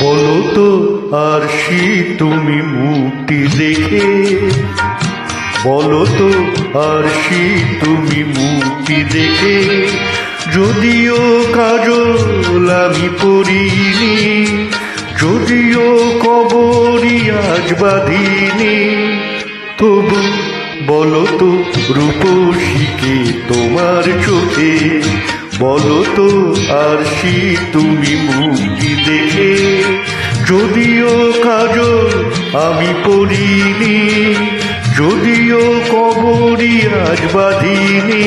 বলো তো, আর সি তুমি মুক্তি দেখে। বলো তো, আর সি তুমি মুক্তি দেখে। যদিও কাজল আমি পড়িনি, যদিও কবরি আজ বাঁধিনি, তবু বলো তো, রূপসীকে তোমার চোখে। বলো তো, আর সি তুমি মুক্তি দেখে। যদিও কাজল আমি পড়িনি, যদিও কবরি আজ বাঁধিনি,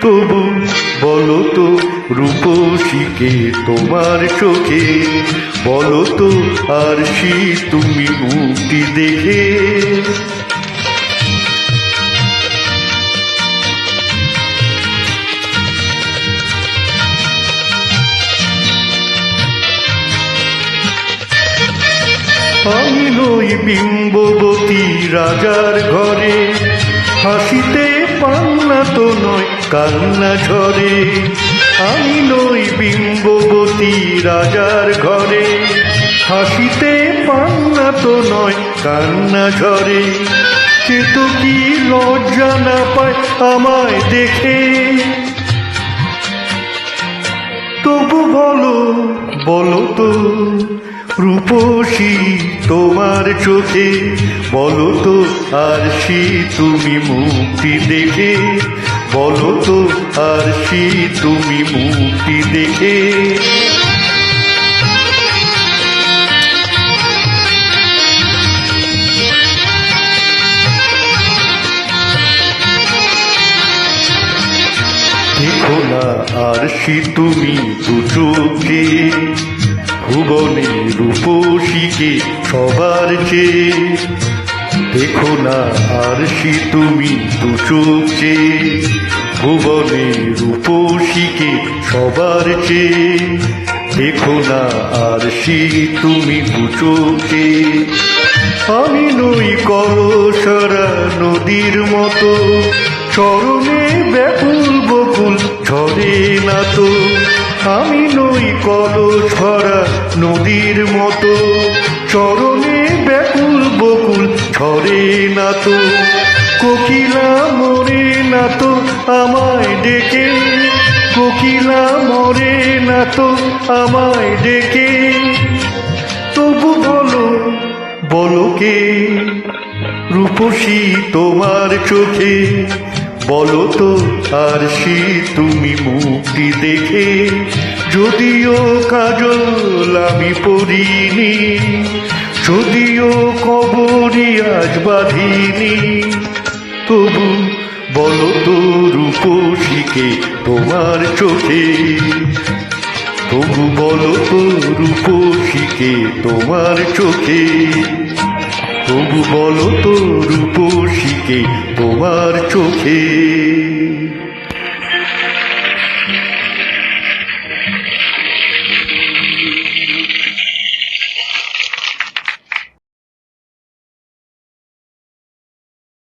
তবু বলো তো রূপসীকে তোমার চোখে, বলো তো আর শি তুমি মুক্তি দেখে। নই বিম্ববতী রাজার ঘরে। হাসিতে পান্না তো নয়, কান্না ঝরে। আমি নই বিম্ববতী রাজার ঘরে। হাসিতে পান্না তো নয়, কান্না ঝরে। সে তো কি লজ্জা না পায় আমায় দেখে। তবু বলো বলো তো রূপসী তোমার চোখে, বলো তো আর সি তুমি মুক্তি দেখে। বলো তো আর সি তুমি মুক্তি দেখে। দেখো না আর সি তুমি দু ভুবনে রূপসীকে সবার চেয়ে। দেখো না আর সি তুমি দু চোখে ভুবনে রূপসীকে সবার চেয়ে। দেখো না আর সি তুমি দু চোখে আমি নই কলসরা নদীর মতো। চরণে ব্যাকুল বকুল ঝরে না তো। আমি নই ছড়া নদীর মতো। চরণে ব্যাকুল বকুল ঝরে না তো। কোকিলা মরে না তো আমায় ডেকে। কোকিলা মরে না তো আমায় ডেকে। তবু বলো বলো কে? রূপসী তোমার চোখে। বলো তো, আর সি তুমি মুক্তি দেখে। যদিও কাজল আমি পড়িনি, যদিও কবরি আজ বাঁধিনি, তবু বলো তো রূপসীকে তোমার চোখে। তবু বলো তো রূপসীকে তোমার চোখে। তবু বলো তো রূপসীকে তোমার চোখে।